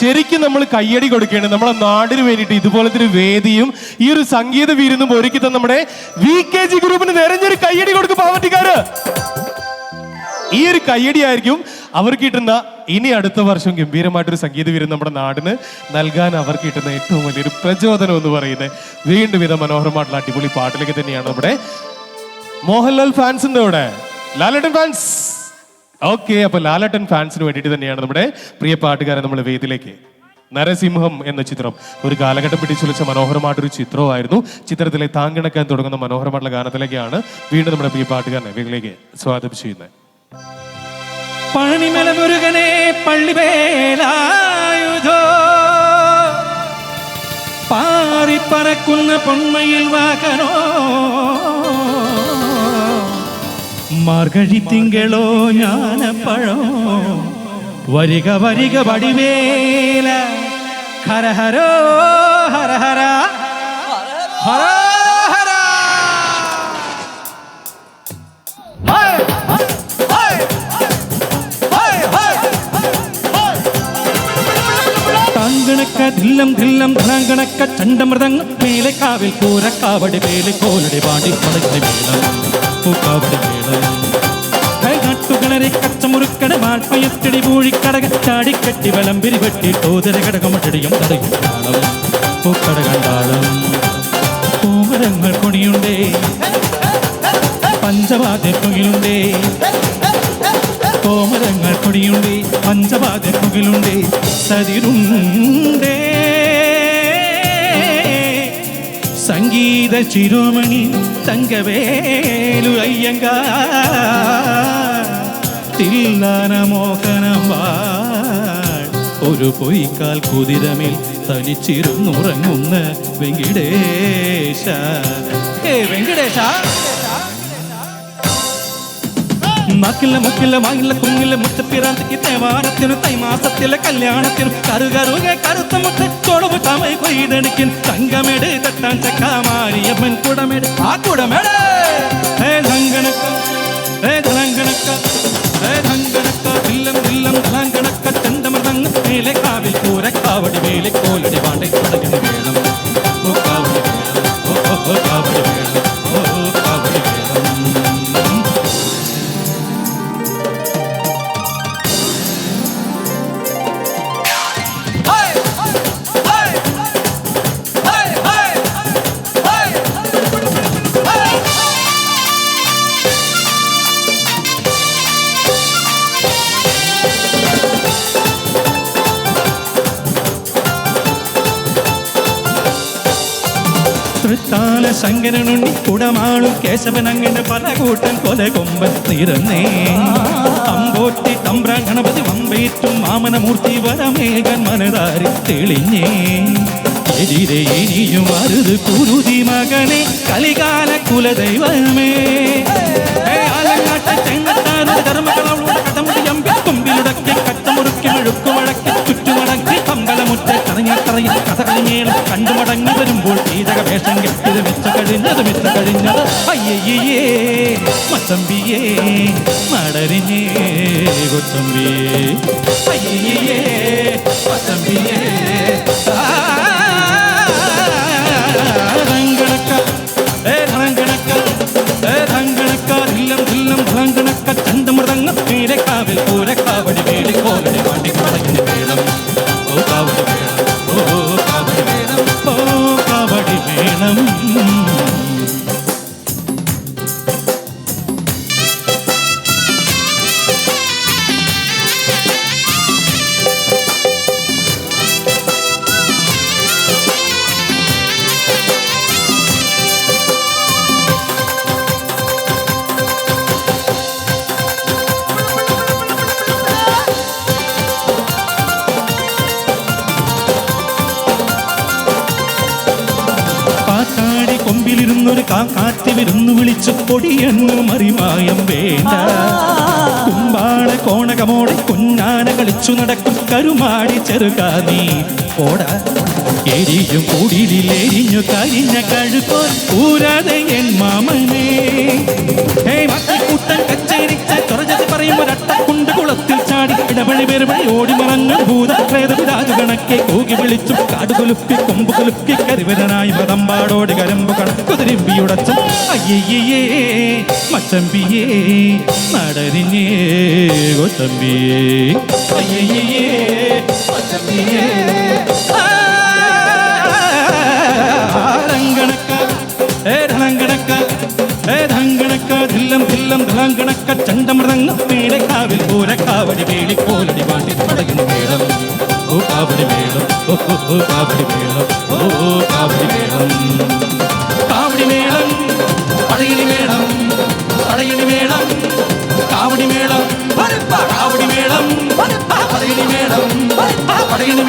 ശരിക്കും നമ്മൾ കയ്യടി കൊടുക്കുകയാണ് നമ്മുടെ നാടിന് വേണ്ടിയിട്ട് ഇതുപോലത്തെ ഒരു വേദിയും ഈ ഒരു സംഗീത വീരുന്നും ഒരുക്കി തന്ന നമ്മുടെ വി കെ ജി ഗ്രൂപ്പിന് നിറഞ്ഞൊരു കയ്യടി കൊടുക്കും പാവട്ടിക്കാര്. ഈ ഒരു കയ്യടി ആയിരിക്കും അവർക്ക് കിട്ടുന്ന ഇനി അടുത്ത വർഷം ഗംഭീരമായിട്ടൊരു സംഗീത വീരുന്ന നമ്മുടെ നാടിന് നൽകാൻ അവർക്ക് കിട്ടുന്ന ഏറ്റവും വലിയൊരു പ്രചോദനം എന്ന് പറയുന്നത്. വീണ്ടും ഇത് മനോഹരമായിട്ടുള്ള അടിപൊളി പാട്ടിലേക്ക് തന്നെയാണ് നമ്മുടെ മോഹൻലാൽ ഫാൻസ് അവിടെ ലാലേട്ടൻ ഫാൻസ് ഓക്കെ അപ്പൊ ലാലട്ടൻ ഫാൻസിന് വേണ്ടിയിട്ട് തന്നെയാണ് നമ്മുടെ പ്രിയ പാട്ടുകാരൻ നമ്മുടെ വേദിയിലേക്ക്. നരസിംഹം എന്ന ചിത്രം. ഒരു കാലഘട്ടം പിടിച്ചുലച്ച മനോഹരമായിട്ടൊരു ചിത്രമായിരുന്നു. ചിത്രത്തിലെ താങ്കിണക്കാൻ തുടങ്ങുന്ന മനോഹരമായിട്ടുള്ള ഗാനത്തിലേക്കാണ് വീണ്ടും നമ്മുടെ പ്രിയ പാട്ടുകാരനെ വേദിയിലേക്ക് സ്വാഗതം ചെയ്യുന്നത്. പണിമല മുരുകനെ പള്ളിവേലായുധോ? പാറിപ്പറക്കുന്ന പൊന്മയിൽ വാകനോ മാർഗഴി തിങ്കളോ ഞാനപ്പഴോ വരിക വരിക വടിവേല. ഹരഹരോ ഹരഹര ഹര ഹര. താങ്കണക്ക ധില്ലം ധില്ലം ധനാങ്കണക്ക ചണ്ടമൃതങ്ങ് മേലെ കാവിൽ കൂരക്കാവടി മേലെ കോലടി പാടി പടക്കി വീണം. പൂക്കാവടി വീണം കൈകാട്ടുകളരെ കച്ചമുറുക്കട വാൾപ്പയത്തിടി പൂഴിക്കടക ചാടിക്കെട്ടി വലം പിരിവെട്ടി തോതര കടകമട്ടടിയും തടയും താളം. പൂക്കട കണ്ടാളം. പൂമരങ്ങൾ കൊടിയുണ്ടേ പഞ്ചവാദ്യപ്പുകിലുണ്ടേ കോമരങ്ങൾ കൊടിയുണ്ടേ പഞ്ചവാദ്യപ്പുകിലുണ്ടേ സതിരുണ്ടേ സംഗീത ശിരോമണി തങ്കവേലു അയ്യങ്ക. തില്ലാന മോഹനം ഒരു പൊയ്ക്കാൽ കുതിരമിൽ തനിച്ചിരുന്നുറങ്ങുന്ന വെങ്കിടേശ. ഏ വെങ്കിടേശ. നാക്കില്ല മുക്കില്ല വാങ്ങില്ല കുങ്ങില്ല മുറ്റപ്പിറാന്തയ്ക്ക് തേവാരത്തിനു തൈമാസത്തിലെ കല്യാണത്തിനു. കറുകറുക കറുത്ത മുട്ട കൊളവ് തമൈ കൊയ്തണിക്കിൻ തങ്കമെട് തട്ടാൻ ചക്കാമാരിയമ്മൻ കുടമെട്. ആ കുടമെട്! ഹേ ധങ്കണക്ക ഹേ ധലങ്കണക്ക ഹേ ധങ്കണക്ക ദില്ലം ദില്ലം ധലാങ്കണക്ക ചണ്ടമൃതങ്ങ് മേലെ കാവിൽ കൂരക്കാവടി മേലെ കോലടി വാണ്ടേ പടകിന് തൃത്താല ശങ്കരനുണ്ണി കുടമാളും കേശവനങ്ങനെ പല കൂട്ടൻ കൊല കൊമ്പൻ നിരന്നേ അമ്പോറ്റി തമ്പ്രാൻ ഗണപതി വമ്പേറ്റും മാമനമൂർത്തി വരമേകൻ മനതാരി തെളിഞ്ഞേ. എതിരെ ഇനിയും അരുത് കുരുതി മകനെ കലികാല കുലദൈവമേ ആലങ്ങാട്ട ചെങ്ങത്താരുടെ ധർമ്മകളവളുടെ കറങ്ങിക്കറങ്ങി കഥകളിമേളം കണ്ടുമടങ്ങി വരുമ്പോൾ തീരക വേഷം കെട്ടിയത് വെച്ച കഴിഞ്ഞത് വെച്ച കഴിഞ്ഞത് അയ്യയ്യേ മച്ചമ്പിയേ മടരിഞ്ഞേ കൊച്ചമ്പിയേ അയ്യയ്യേ മച്ചമ്പിയേ ധങ്കണക്ക ഏ കൊമ്പിലിരുന്നൊരു കാക്കാറ്റ് വിരുന്നു വിളിച്ചു പൊടിയെന്ന് മറിമായം വേണ്ട. കുമ്പാള കോണകമോടെ കുഞ്ഞാന കളിച്ചു നടക്കും കരുമാടി ചെറുകാ നീ. ഓട എരിയും കൂടിയിലെരിഞ്ഞു കരിഞ്ഞ കഴുക്കോ കൂരാതെ എൻ മാമനെ. കൂട്ടൻ കച്ചേരിച്ച തുറഞ്ഞത് പറയും ഒരട്ടക്കുണ്ട് കുളത്തിൽ ചാടി ഇടപഴി പെരുമണി ഓടി മറഞ്ഞു ഭൂത വിളിച്ചു കാടുകുലുക്കി കൊമ്പ് കുലുക്കി കരിവരനായി മതമ്പാടോടി കരമ്പ് കണക്കുതിരിമ്പിയുടച്ച അയ്യയ്യേ മച്ചമ്പിയേ നടരിഞ്ഞേ കൊച്ചമ്പിയേ. അയ്യയ്യേ മച്ചമ്പിയേ. പൂരക്കാവടി വേളി കോലടി വാട്ടി പടകിന് മേളം കാവടി മേളം ഓ ഓ, ഓ കാവടി മേളം ഓ ഓ കാവടി മേളം കാവടി മേളം പടയണി മേളം പടയണി മേളം കാവടി മേളം കാവടി മേളം പടയണി